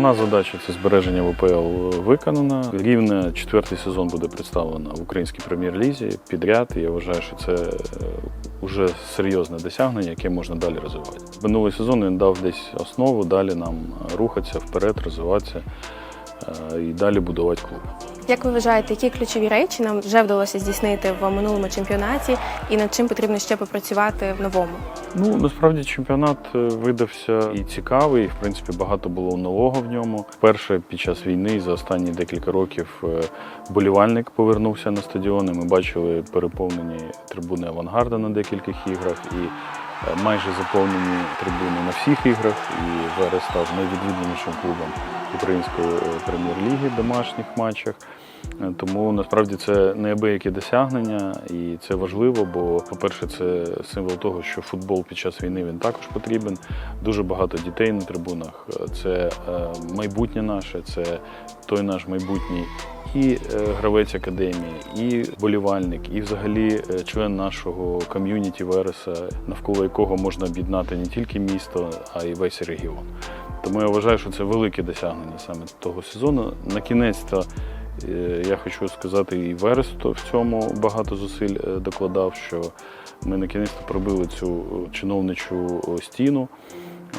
Основна задача це збереження ВПЛ виконана. Рівне четвертий сезон буде представлено в українській прем'єр-лізі підряд. І я вважаю, що це вже серйозне досягнення, яке можна далі розвивати. Минулий сезон він дав десь основу, далі нам рухатися вперед, розвиватися е, і далі будувати клуб. Як ви вважаєте, які ключові речі нам вже вдалося здійснити в минулому чемпіонаті, і над чим потрібно ще попрацювати в новому? Ну насправді чемпіонат е, видався і цікавий. і, В принципі, багато було нового в ньому. Вперше під час війни за останні декілька років е, болівальник повернувся на стадіони. Ми бачили переповнені трибуни авангарда на декількох іграх і е, майже заповнені трибуни на всіх іграх. І ВРС став найвідвідуванішим клубом української прем'єр-ліги в домашніх матчах. Е, Тому насправді це неабиякі досягнення, і це важливо, бо, по-перше, це символ того, що футбол під час війни він також потрібен. Дуже багато дітей на трибунах. Е, Це е, майбутнє наше, це той наш майбутній і гравець академії, і болівальник, і взагалі член нашого ком'юніті Вереса, навколо якого можна об'єднати не тільки місто, а й весь регіон. Тому я вважаю, що це велике досягнення саме того сезону. На кінець-то Е, Я хочу сказати, і Верес в цьому багато зусиль е, докладав, що ми на кінець пробили цю е, чиновничу е, стіну.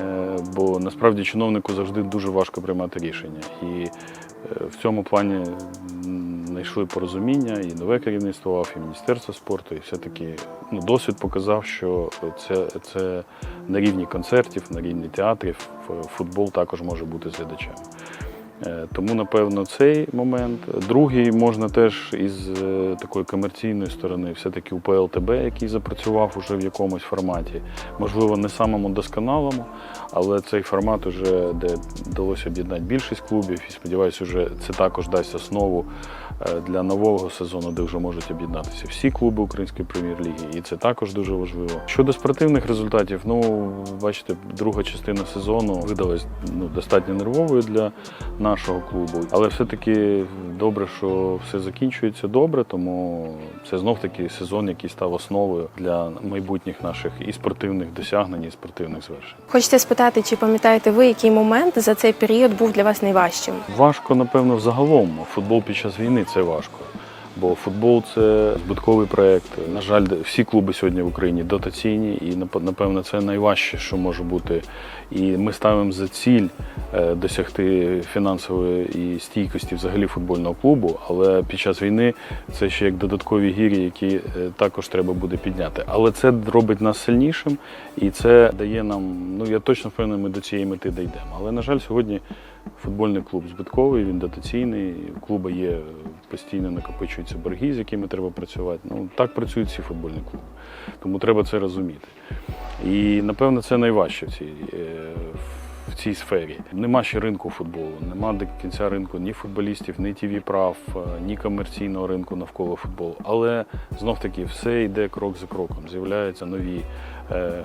Е, Бо насправді чиновнику завжди дуже важко приймати рішення. І е, в цьому плані знайшли порозуміння, і нове керівництво АФ, і Міністерство спорту, і все-таки ну, досвід показав, що це, це на рівні концертів, на рівні театрів футбол також може бути з глядачами. Е, Тому, напевно, цей момент. Другий можна теж із е, такої комерційної сторони, все-таки УПЛ ТБ, який запрацював уже в якомусь форматі. Можливо, не самому досконалому, але цей формат, уже, де вдалося об'єднати більшість клубів, і сподіваюся, вже це також дасть основу е, для нового сезону, де вже можуть об'єднатися всі клуби української прем'єр-ліги, і це також дуже важливо. Щодо спортивних результатів, ну бачите, друга частина сезону видалась ну, достатньо нервовою для нашого клубу. Але все-таки добре, що все закінчується добре, тому це знов таки сезон, який став основою для майбутніх наших і спортивних досягнень, і спортивних звершень. Хочете спитати, чи пам'ятаєте ви, який момент за цей період був для вас найважчим? Важко, напевно, взагалом. Футбол під час війни це важко. Бо футбол це збитковий проєкт. На жаль, всі клуби сьогодні в Україні дотаційні, і напевно це найважче, що може бути. І ми ставимо за ціль е, досягти фінансової стійкості взагалі футбольного клубу. Але під час війни це ще як додаткові гірі, які е, також треба буде підняти. Але це робить нас сильнішим, і це дає нам. Ну я точно впевнений, ми до цієї мети дійдемо. Але на жаль, сьогодні футбольний клуб збитковий, він дотаційний. У клуба є постійно накопичуються борги, з якими треба працювати. Ну так працюють всі футбольні клуби. Тому треба це розуміти. І напевно це найважче в цій, е, в цій сфері. Нема ще ринку футболу, нема до кінця ринку ні футболістів, ні тіві прав, ні комерційного ринку навколо футболу. Але знов таки все йде крок за кроком. З'являються нові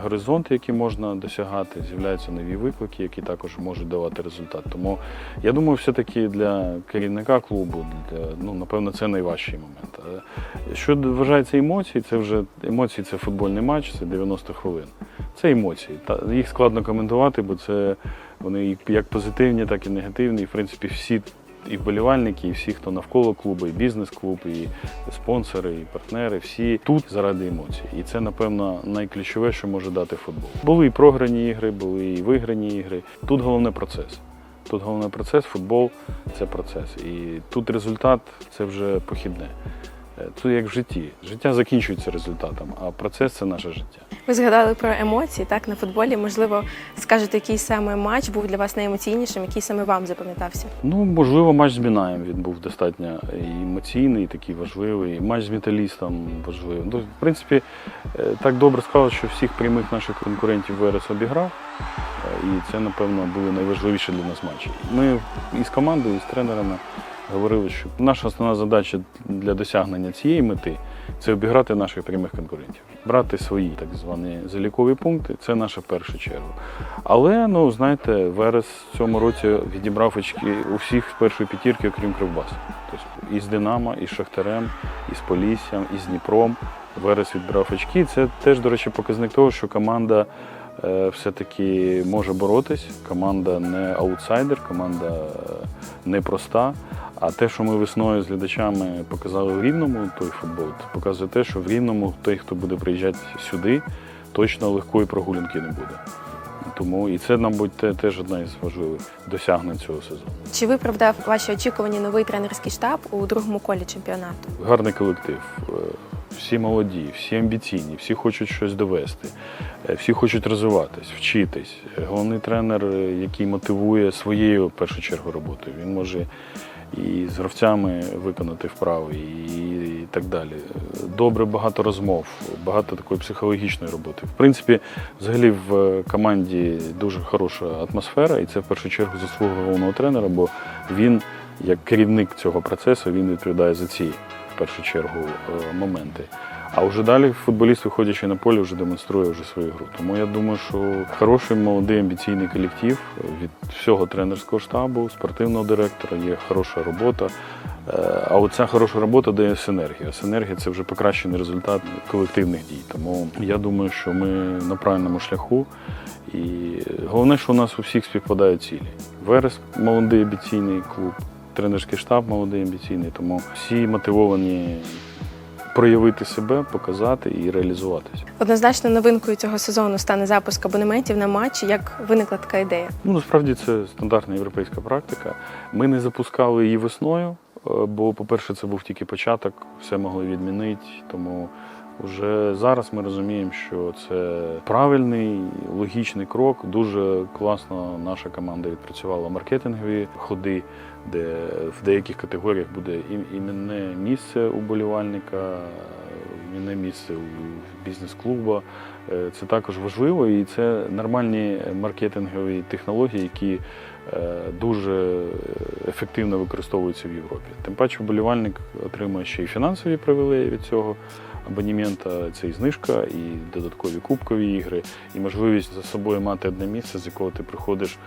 горизонти, які можна досягати, з'являються нові виклики, які також можуть давати результат. Тому я думаю, все-таки для керівника клубу, для, ну напевно, це найважчий момент. Е, Що вважається емоції, це вже емоції це футбольний матч, це 90 хвилин. Це емоції. Та їх складно коментувати, бо це вони як позитивні, так і негативні. І в принципі всі і вболівальники, і всі, хто навколо клубу, і бізнес-клуб, і спонсори, і партнери, всі тут заради емоцій. І це, напевно, найключове, що може дати футбол. Були і програні ігри, були і виграні ігри. Тут головне процес. Тут головний процес, футбол це процес. І тут результат це вже похідне. Е, Це як в житті. Життя закінчується результатом, а процес це наше життя. Ви згадали про емоції, так на футболі. Можливо, скажете, який саме матч був для вас найемоційнішим, який саме вам запам'ятався? Ну, можливо, матч з Мінаєм він був достатньо і емоційний, і такий важливий. І матч з металістом важливий. Ну, в принципі, е, так добре склалося, що всіх прямих наших конкурентів Верес обіграв. Е, І це, напевно, були найважливіші для нас матчі. Ми із командою, і з тренерами говорили, що наша основна задача для досягнення цієї мети це обіграти наших прямих конкурентів, брати свої так звані залікові пункти. Це наша перша черга. Але ну знаєте, Верес в цьому році відібрав очки у всіх з першої п'ятірки, окрім Кривбасу. Тобто і з Динамо, і з Шахтарем, і з Поліссям, і з Дніпром. Верес відбирав очки. Це теж, до речі, показник того, що команда все-таки може боротись. Команда не аутсайдер, команда е, не проста. А те, що ми весною з глядачами показали в Рівному, той футбол, показує те, що в Рівному той, хто буде приїжджати сюди, точно легкої прогулянки не буде. Тому і це, мабуть, те- теж одна із важливих досягнень цього сезону. Чи виправдав ваші очікування новий тренерський штаб у другому колі чемпіонату? Гарний колектив. Всі молоді, всі амбіційні, всі хочуть щось довести, е, всі хочуть розвиватись, вчитись. Головний тренер, е, який мотивує своєю в першу чергу роботою. Він може і з гравцями виконати вправи, і, так далі. Добре, багато розмов, багато такої психологічної роботи. В принципі, взагалі в е, команді дуже хороша атмосфера, і це в першу чергу заслуга головного тренера, бо він, як керівник цього процесу, він відповідає за ці в першу чергу е, моменти. А вже далі футболіст, виходячи на поле, вже демонструє вже свою гру. Тому я думаю, що хороший молодий амбіційний колектив від всього тренерського штабу, спортивного директора є хороша робота. Е, А оця хороша робота дає синергія. Синергія це вже покращений результат колективних дій. Тому я думаю, що ми на правильному шляху. І головне, що у нас у всіх співпадають цілі. Верес молодий амбіційний клуб, тренерський штаб молодий амбіційний, тому всі мотивовані проявити себе, показати і реалізуватися. Однозначно новинкою цього сезону стане запуск абонементів на матчі. Як виникла така ідея? Ну насправді це стандартна європейська практика. Ми не запускали її весною, е, бо, по-перше, це був тільки початок, все могли відмінити. Тому вже зараз ми розуміємо, що це правильний, логічний крок. Дуже класно наша команда відпрацювала маркетингові ходи, де в деяких категоріях буде ім- іменне місце уболівальника, іменне місце у бізнес-клуба. Е, Це також важливо і це нормальні маркетингові технології, які е, дуже ефективно використовуються в Європі. Тим паче вболівальник отримує ще й фінансові привілеї від цього абонемента. Це і знижка, і додаткові кубкові ігри, і можливість за собою мати одне місце, з якого ти приходиш,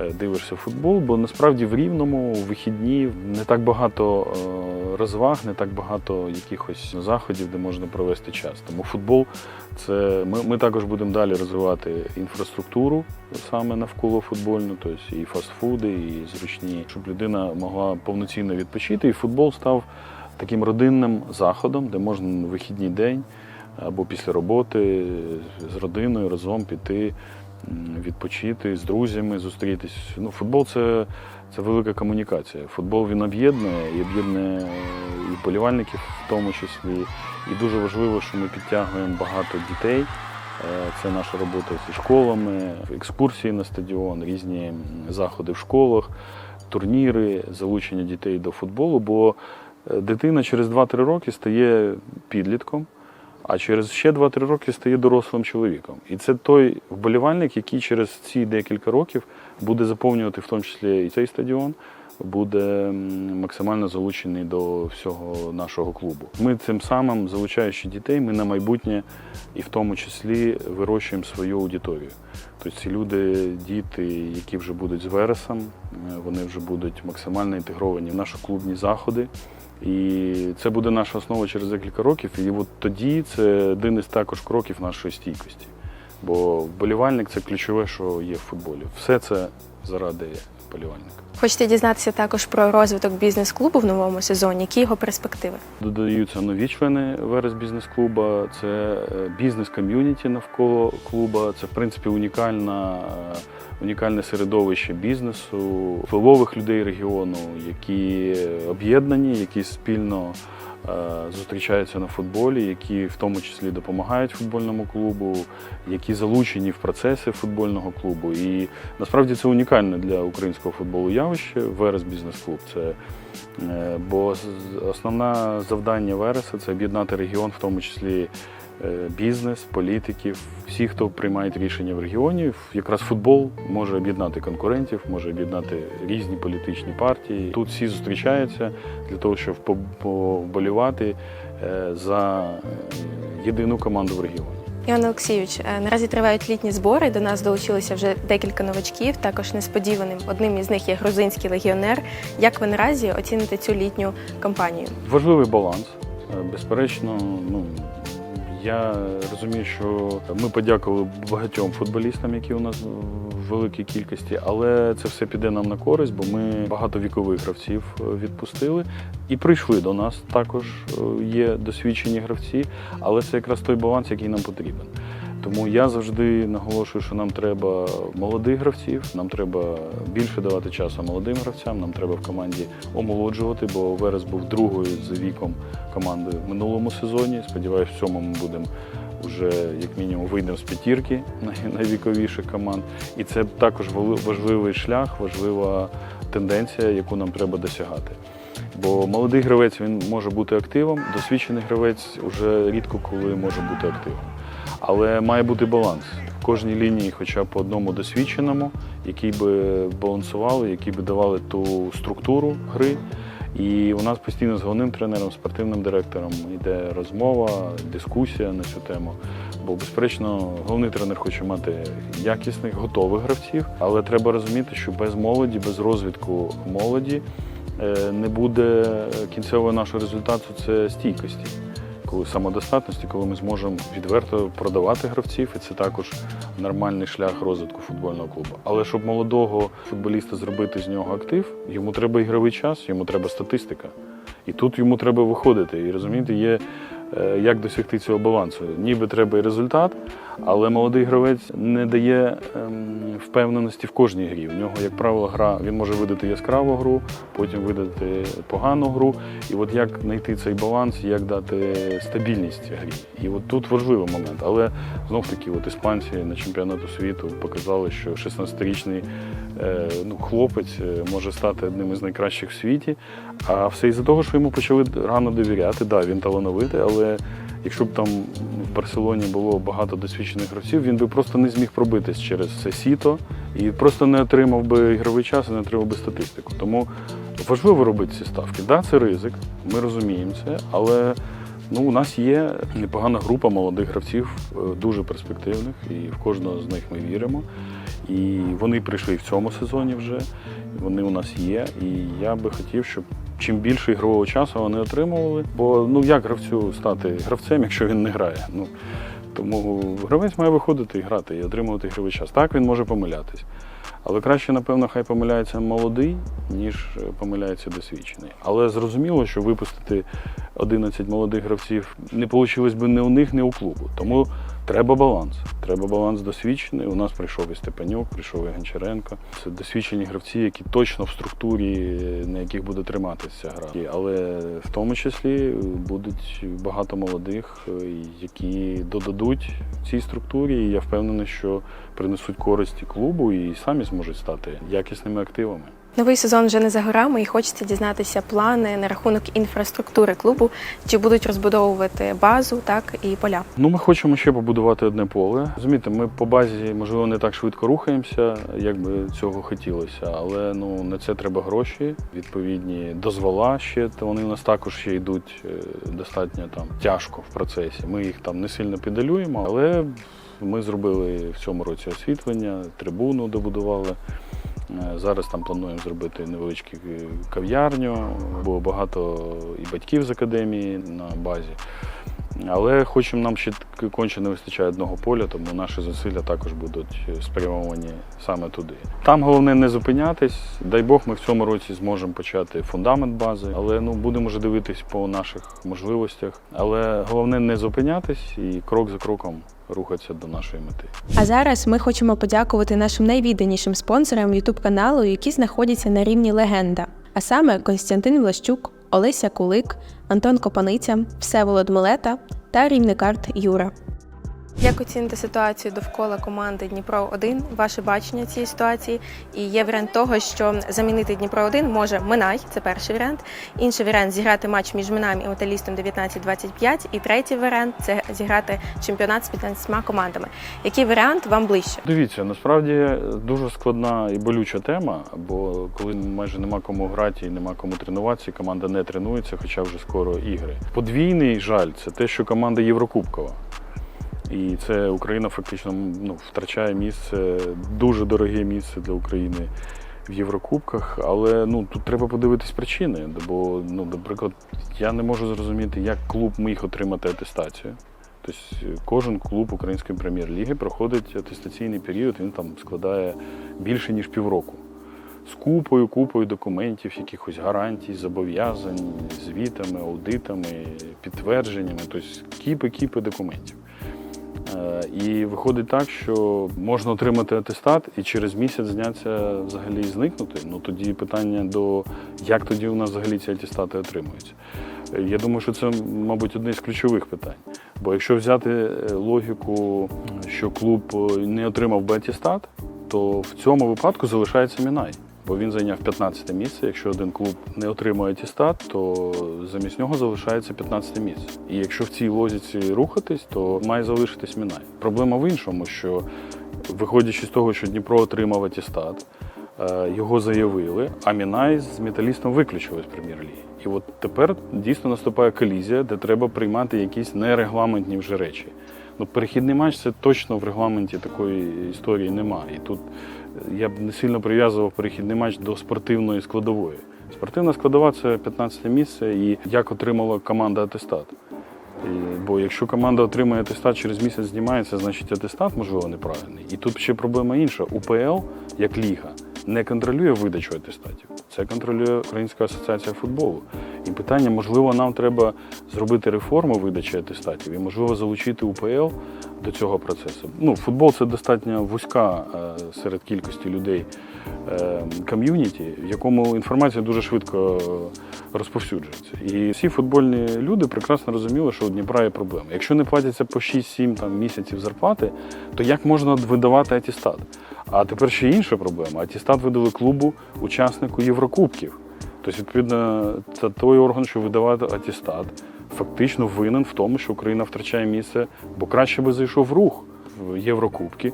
е, дивишся футбол. Бо насправді в рівному в вихідні не так багато е, розваг, не так багато якихось заходів, де можна провести час. Тому футбол це ми, ми також будемо далі розвивати інфраструктуру саме навколо футбольну, тобто і фастфуди, і зручні, щоб людина могла повноцінно відпочити. І футбол став таким родинним заходом, де можна на вихідний день або після роботи з родиною разом піти. Відпочити з друзями, зустрітись. Ну, футбол це, це велика комунікація. Футбол він об'єднує і об'єднує і вболівальників в тому числі. І дуже важливо, що ми підтягуємо багато дітей. Е, Це наша робота зі школами, екскурсії на стадіон, різні заходи в школах, турніри, залучення дітей до футболу. Бо дитина через 2-3 роки стає підлітком, а через ще 2-3 роки стає дорослим чоловіком. І це той вболівальник, який через ці декілька років буде заповнювати в тому числі і цей стадіон, буде максимально залучений до всього нашого клубу. Ми цим самим, залучаючи дітей, ми на майбутнє і в тому числі вирощуємо свою аудиторію. Тобто ці люди, діти, які вже будуть з вересом, е, вони вже будуть максимально інтегровані в наші клубні заходи. І це буде наша основа через декілька років. І от тоді це один із також кроків нашої стійкості. Бо вболівальник це ключове, що є в футболі. Все це заради вболівальника. Хочете дізнатися також про розвиток бізнес-клубу в новому сезоні? Які його перспективи? Додаються нові члени Верес бізнес-клуба. Це е, бізнес-ком'юніті навколо клуба. Це в принципі унікальна, е, унікальне середовище бізнесу, впливових людей регіону, які об'єднані, які спільно е, зустрічаються на футболі, які в тому числі допомагають футбольному клубу, які залучені в процеси футбольного клубу. І насправді це унікальне для українського футболу явище. Верес бізнес-клуб. Це Е, Бо основне завдання Вереса це об'єднати регіон, в тому числі бізнес, політиків, всі, хто приймає рішення в регіоні. Якраз футбол може об'єднати конкурентів, може об'єднати різні політичні партії. Тут всі зустрічаються для того, щоб поболівати е, за е, єдину команду в регіоні. Іван Олексійович, е, наразі тривають літні збори. До нас долучилося вже декілька новачків. Також несподіваним одним із них є грузинський легіонер. Як ви наразі оціните цю літню кампанію? Важливий баланс. Е, Безперечно, ну, Я розумію, що ми подякували багатьом футболістам, які у нас в великій кількості, але це все піде нам на користь, бо ми багато вікових гравців е, відпустили і прийшли до нас. Також е, є досвідчені гравці, але це якраз той баланс, який нам потрібен. Тому я завжди наголошую, що нам треба молодих гравців, нам треба більше давати часу молодим гравцям, нам треба в команді омолоджувати, бо Верес був другою за віком команди в минулому сезоні. Сподіваюсь, в цьому ми будемо вже як мінімум вийдемо з п'ятірки найвіковіших команд. І це також важливий шлях, важлива тенденція, яку нам треба досягати. Бо молодий гравець він може бути активом, досвідчений гравець вже рідко коли може бути активом. Але має бути баланс. В кожній лінії хоча б по одному досвідченому, який би балансували, які би давали ту структуру гри. І у нас постійно з головним тренером, спортивним директором йде розмова, дискусія на цю тему. Бо, безперечно, головний тренер хоче мати якісних, готових гравців, але треба розуміти, що без молоді, без розвитку молоді е, не буде кінцевого нашого результату це стійкості коли самодостатності, коли ми зможемо відверто продавати гравців, і це також нормальний шлях розвитку футбольного клубу. Але щоб молодого футболіста зробити з нього актив, йому треба ігровий час, йому треба статистика. І тут йому треба виходити. І розумієте, є е, як досягти цього балансу. Ніби треба і результат, але молодий гравець не дає ем, впевненості в кожній грі. В нього, як правило, гра він може видати яскраву гру, потім видати погану гру. І от як знайти цей баланс, як дати стабільність грі. І от тут важливий момент. Але знов таки, от іспанці на чемпіонату світу показали, що 16-річний е, ну, хлопець е, може стати одним із найкращих в світі. А все із-за того, що йому почали рано довіряти. Да, він талановитий, але якщо б там в Барселоні було багато досвідчених гравців, він би просто не зміг пробитись через це сіто і просто не отримав би ігровий час і не отримав би статистику. Тому важливо робити ці ставки. Так, да, це ризик, ми розуміємо це, але ну, у нас є непогана група молодих гравців, е, дуже перспективних, і в кожного з них ми віримо. І вони прийшли в цьому сезоні вже. Вони у нас є. І я би хотів, щоб чим більше ігрового часу вони отримували. Бо ну як гравцю стати гравцем, якщо він не грає? Ну тому гравець має виходити і грати і отримувати ігровий час. Так він може помилятись. Але краще, напевно, хай помиляється молодий, ніж е, помиляється досвідчений. Але зрозуміло, що випустити 11 молодих гравців не вийшло б ні у них, ні у клубу. Тому треба баланс. Треба баланс досвідчений. У нас прийшов і Степанюк, прийшов і Гончаренко. Це досвідчені гравці, які точно в структурі, на яких буде триматися гра. Але в тому числі будуть багато молодих, е, які додадуть цій структурі. І я впевнений, що принесуть користь клубу і самі зможуть стати якісними активами. Новий сезон вже не за горами, і хочеться дізнатися плани на рахунок інфраструктури клубу, чи будуть розбудовувати базу, так і поля. Ну, ми хочемо ще побудувати одне поле. Розумієте, ми по базі, можливо, не так швидко рухаємося, як би цього хотілося, але ну на це треба гроші, відповідні дозвола ще. То вони у нас також ще йдуть е, достатньо там тяжко в процесі. Ми їх там не сильно підалюємо, але ми зробили в цьому році освітлення, трибуну добудували. Е, Зараз там плануємо зробити невеличку е, кав'ярню, бо багато і батьків з академії на базі. Але хочемо нам ще конче не вистачає одного поля, тому наші зусилля також будуть е, спрямовані саме туди. Там головне не зупинятись. Дай Бог, ми в цьому році зможемо почати фундамент бази, але ну будемо вже дивитись по наших можливостях. Але головне не зупинятись і крок за кроком рухатися до нашої мети. А зараз ми хочемо подякувати нашим найвідданішим спонсорам youtube каналу, які знаходяться на рівні легенда. А саме Константин Влащук, Олеся Кулик, Антон Копаниця, Всеволод Милета та рівникарт Юра. Як оціните ситуацію довкола команди Дніпро 1 ваше бачення цієї ситуації? І є варіант того, що замінити Дніпро 1 може Минай, це перший варіант. Інший варіант зіграти матч між Минаєм і металістом 19-25. І третій варіант це зіграти чемпіонат з 15 командами. Який варіант вам ближче? Дивіться, насправді дуже складна і болюча тема, бо коли майже нема кому грати і нема кому тренуватися, команда не тренується, хоча вже скоро ігри. Подвійний жаль це те, що команда Єврокубкова. І це Україна фактично ну, втрачає місце, дуже дороге місце для України в Єврокубках. Але ну тут треба подивитись причини. Бо, ну, наприклад, я не можу зрозуміти, як клуб міг отримати атестацію. Тобто кожен клуб української прем'єр-ліги проходить атестаційний період, він там складає більше ніж півроку. З купою, купою документів, якихось гарантій, зобов'язань, звітами, аудитами, підтвердженнями, тобто кіпи-кіпи документів. Е, І виходить так, що можна отримати атестат і через місяць зняться взагалі і зникнути. Ну тоді питання до як тоді у нас взагалі ці атестати отримуються. Е, Я думаю, що це, мабуть, одне з ключових питань. Бо якщо взяти е, логіку, що клуб не отримав би атестат, то в цьому випадку залишається Мінай. Бо він зайняв 15 те місце. Якщо один клуб не отримує атестат, то замість нього залишається 15 місце. І якщо в цій логіці рухатись, то має залишитись Мінай. Проблема в іншому, що виходячи з того, що Дніпро отримав атестат, е, його заявили, а Мінай з металістом виключили з прем'єр-ліги. І от тепер дійсно наступає колізія, де треба приймати якісь нерегламентні вже речі. Ну, перехідний матч це точно в регламенті такої історії немає. І тут я б не сильно прив'язував перехідний матч до спортивної складової. Спортивна складова це 15 місце і як отримала команда атестат. Бо якщо команда отримує атестат через місяць знімається, значить атестат, можливо, неправильний. І тут ще проблема інша. УПЛ, як ліга, не контролює видачу атестатів. Це контролює Українська асоціація футболу. І питання, можливо, нам треба зробити реформу видачі атестатів і, можливо, залучити УПЛ до цього процесу. Ну, футбол це достатньо вузька е, серед кількості людей е, ком'юніті, в якому інформація дуже швидко розповсюджується. І всі футбольні люди прекрасно розуміли, що у Дніпра є проблема. Якщо не платяться по 6-7 там, місяців зарплати, то як можна видавати атестат? А тепер ще інша проблема. Атестат видали клубу учаснику Єврокубків. Тобто, відповідно, це той орган, що видавати атестат, фактично винен в тому, що Україна втрачає місце, бо краще би зайшов рух в Єврокубки.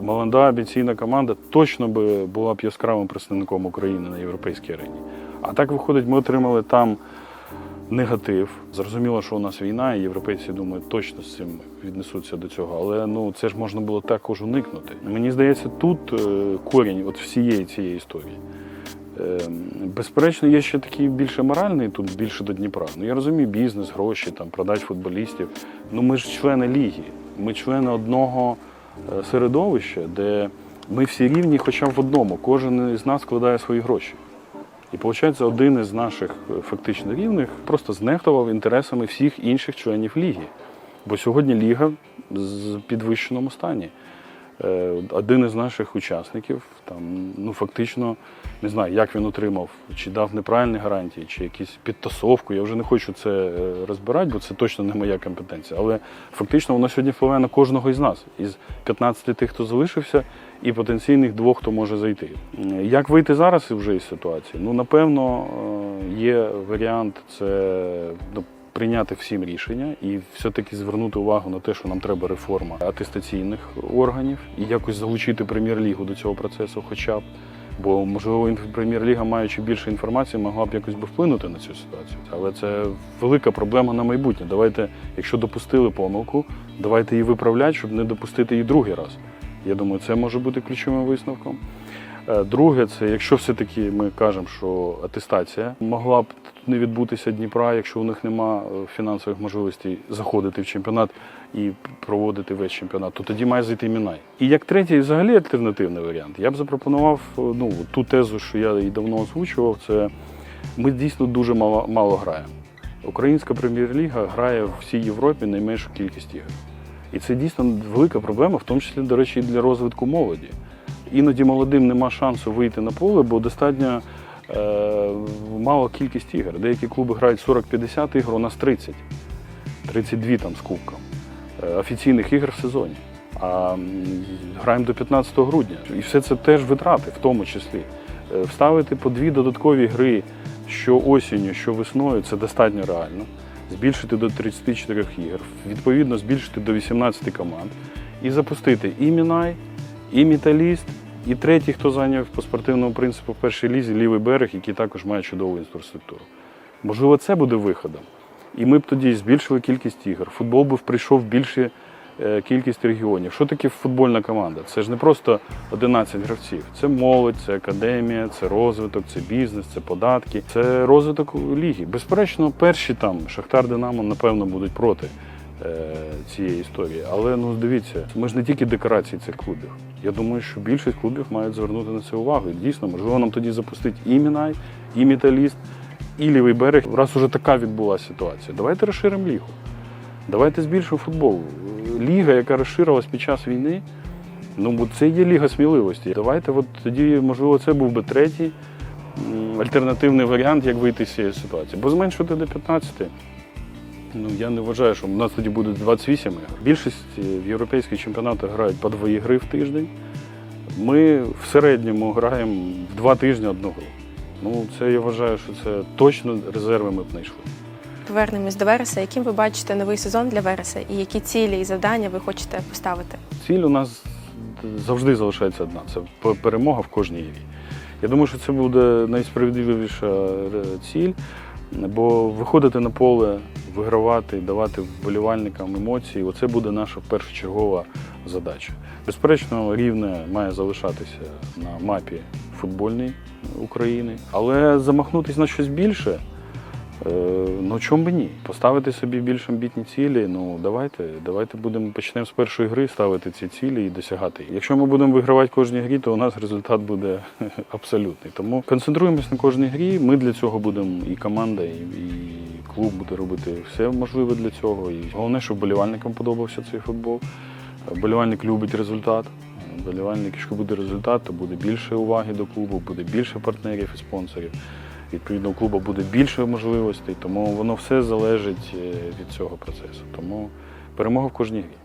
Молода амбіційна команда точно би була б яскравим представником України на європейській арені. А так виходить, ми отримали там негатив. Зрозуміло, що у нас війна, і європейці думаю, точно з цим віднесуться до цього. Але ну це ж можна було також уникнути. Мені здається, тут е, корінь от всієї цієї історії. Е, Безперечно, є ще такий більше моральний, тут більше до Дніпра. Ну я розумію, бізнес, гроші, там продать футболістів. Ну ми ж члени ліги, ми члени одного е, середовища, де ми всі рівні, хоча б в одному. Кожен із нас складає свої гроші. І виходить, один із наших е, фактично рівних просто знехтував інтересами всіх інших членів ліги. Бо сьогодні ліга в підвищеному стані. Е, Один із наших учасників там, ну фактично не знаю, як він отримав, чи дав неправильні гарантії, чи якісь підтасовку. Я вже не хочу це е, розбирати, бо це точно не моя компетенція. Але фактично воно сьогодні впливає на кожного із нас, із 15 тих, хто залишився, і потенційних двох, хто може зайти. Е, Як вийти зараз вже із ситуації? Ну, напевно, є варіант це ну, прийняти всім рішення і все-таки звернути увагу на те, що нам треба реформа атестаційних органів і якось залучити прем'єр-лігу до цього процесу, хоча б. Бо, можливо, прем'єр-ліга, маючи більше інформації, могла б якось би вплинути на цю ситуацію. Але це велика проблема на майбутнє. Давайте, якщо допустили помилку, давайте її виправляти, щоб не допустити її другий раз. Я думаю, це може бути ключовим висновком. Е, Друге, це якщо все-таки ми кажемо, що атестація могла б не відбутися Дніпра, якщо у них нема е, фінансових можливостей заходити в чемпіонат і проводити весь чемпіонат, то тоді має зайти Мінай. І як третій, взагалі альтернативний варіант, я б запропонував е, ну, ту тезу, що я і давно озвучував, це ми дійсно дуже мало, мало граємо. Українська прем'єр-ліга грає в всій Європі найменшу кількість ігор. І це дійсно велика проблема, в тому числі, до речі, і для розвитку молоді. Іноді молодим нема шансу вийти на поле, бо достатньо е, мала кількість ігор. Деякі клуби грають 40-50 ігор, у нас 30. 32 там з кубком. Е, офіційних ігор в сезоні. А граємо до 15 грудня. І все це теж витрати, в тому числі. Е, Вставити по дві додаткові гри, що осінню, що весною, це достатньо реально. Збільшити до 34 ігор, відповідно, збільшити до 18 команд і запустити і Мінай, і Металіст, і третій, хто зайняв по спортивному принципу в першій лізі, лівий берег, який також має чудову інфраструктуру. Можливо, це буде виходом. І ми б тоді збільшили кількість ігор. Футбол би прийшов в більше е, кількість регіонів. Що таке футбольна команда? Це ж не просто 11 гравців. Це молодь, це академія, це розвиток, це бізнес, це податки, це розвиток ліги. Безперечно, перші там Шахтар Динамо, напевно, будуть проти цієї історії. Але ну дивіться, ми ж не тільки декорації цих клубів. Я думаю, що більшість клубів мають звернути на це увагу. І дійсно, можливо, нам тоді запустити і Мінай, і Металіст, і лівий берег. Раз уже така відбулася ситуація. Давайте розширимо лігу. Давайте збільшимо футбол. Ліга, яка розширилась під час війни, ну бо це є ліга сміливості. Давайте, от тоді, можливо, це був би третій альтернативний варіант, як вийти з цієї ситуації. Бо зменшувати до 15. Ну, я не вважаю, що у нас тоді буде 28 ігор. Більшість е, в європейських чемпіонатах грають по дві ігри в тиждень. Ми в середньому граємо в два тижні одну гру. Ну, це я вважаю, що це точно резерви ми б знайшли. Повернемось до Вереса. Яким ви бачите новий сезон для Вереса і які цілі і завдання ви хочете поставити? Ціль у нас завжди залишається одна це перемога в кожній грі. Я думаю, що це буде найсправедливіша е, ціль, бо виходити на поле, вигравати, давати вболівальникам емоції оце буде наша першочергова задача. Безперечно, рівне має залишатися на мапі футбольної України, але замахнутися на щось більше. Е, Ну, чому би ні? Поставити собі більш амбітні цілі. Ну давайте, давайте будемо почнемо з першої гри ставити ці цілі і досягати. їх. Якщо ми будемо вигравати кожній грі, то у нас результат буде абсолютний. Тому концентруємось на кожній грі. Ми для цього будемо і команда, і, і клуб буде робити все можливе для цього. І головне, щоб болівальникам подобався цей футбол. Болівальник любить результат. Болівальник, якщо буде результат, то буде більше уваги до клубу, буде більше партнерів і спонсорів. Відповідно, у клубу буде більше можливостей, тому воно все залежить е, від цього процесу. Тому перемога в кожній грі.